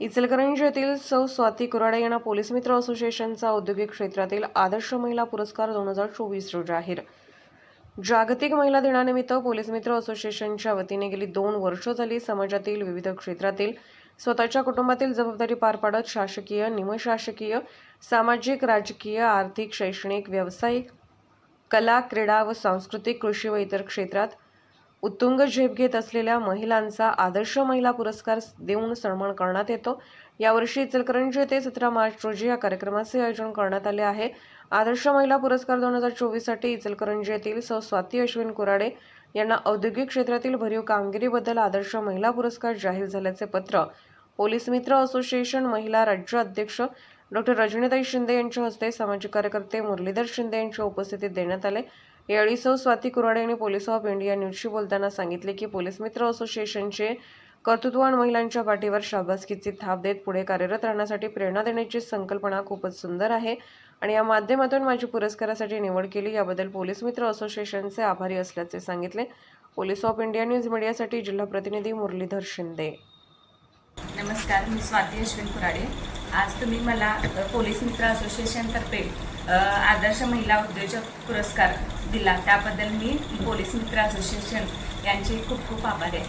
इचलकरंजी येथील सौ स्वाती कुराडे यांना पोलीस मित्र असोसिएशनचा औद्योगिक क्षेत्रातील आदर्श महिला पुरस्कार दोन हजार चोवीस जाहीर. जागतिक महिला दिनानिमित्त पोलीस मित्र असोसिएशनच्या वतीने गेली दोन वर्ष झाली समाजातील विविध क्षेत्रातील स्वतःच्या कुटुंबातील जबाबदारी पार पाडत शासकीय निमशासकीय सामाजिक राजकीय आर्थिक शैक्षणिक व्यावसायिक कला क्रीडा व सांस्कृतिक कृषी व इतर क्षेत्रात उत्तुंग झेप घेत असलेल्या महिलांचा आदर्श महिला पुरस्कार देऊन सन्मान करण्यात येतो. यावर्षी इचलकरंजी येथे सतरा मार्च रोजी या कार्यक्रमाचे आयोजन करण्यात आले आहे. आदर्श महिला पुरस्कार दोन हजार चोवीससाठी इचलकरंजी येथील सौ स्वाती अश्विन कुराडे यांना औद्योगिक क्षेत्रातील भरीव कामगिरीबद्दल आदर्श महिला पुरस्कार जाहीर झाल्याचे पत्र पोलीस मित्र असोसिएशन महिला राज्य अध्यक्ष डॉक्टर रजनीताई शिंदे यांच्या हस्ते सामाजिक कार्यकर्ते मुरलीधर शिंदे यांच्या उपस्थितीत देण्यात आले. यावेळी सौ स्वाती कुराडे यांनी पोलीस ऑफ इंडिया न्यूजशी बोलताना सांगितले की पोलीस मित्र असोसिएशनचे कर्तृत्ववान महिलांच्या पाठीवर शाबासकीची थाप देत पुढे कार्यरत राहण्यासाठी प्रेरणा देण्याची संकल्पना खूपच सुंदर आहे आणि या माध्यमातून माझी पुरस्कारासाठी निवड केली याबद्दल पोलीस मित्र असोसिएशनचे आभारी असल्याचे सांगितले. पोलीस ऑफ इंडिया न्यूज मीडियासाठी जिल्हा प्रतिनिधी मुरलीधर शिंदे. नमस्कार मी स्वाती अश्विन कुराडे आज तुम्ही मला पोलीस मित्र असोसिएशनतर्फे आदर्श महिला उद्योजक पुरस्कार दिला. त्याबद्दल मी पोलीस मित्र असोसिएशन यांचे खूप खूप आभारी आहे.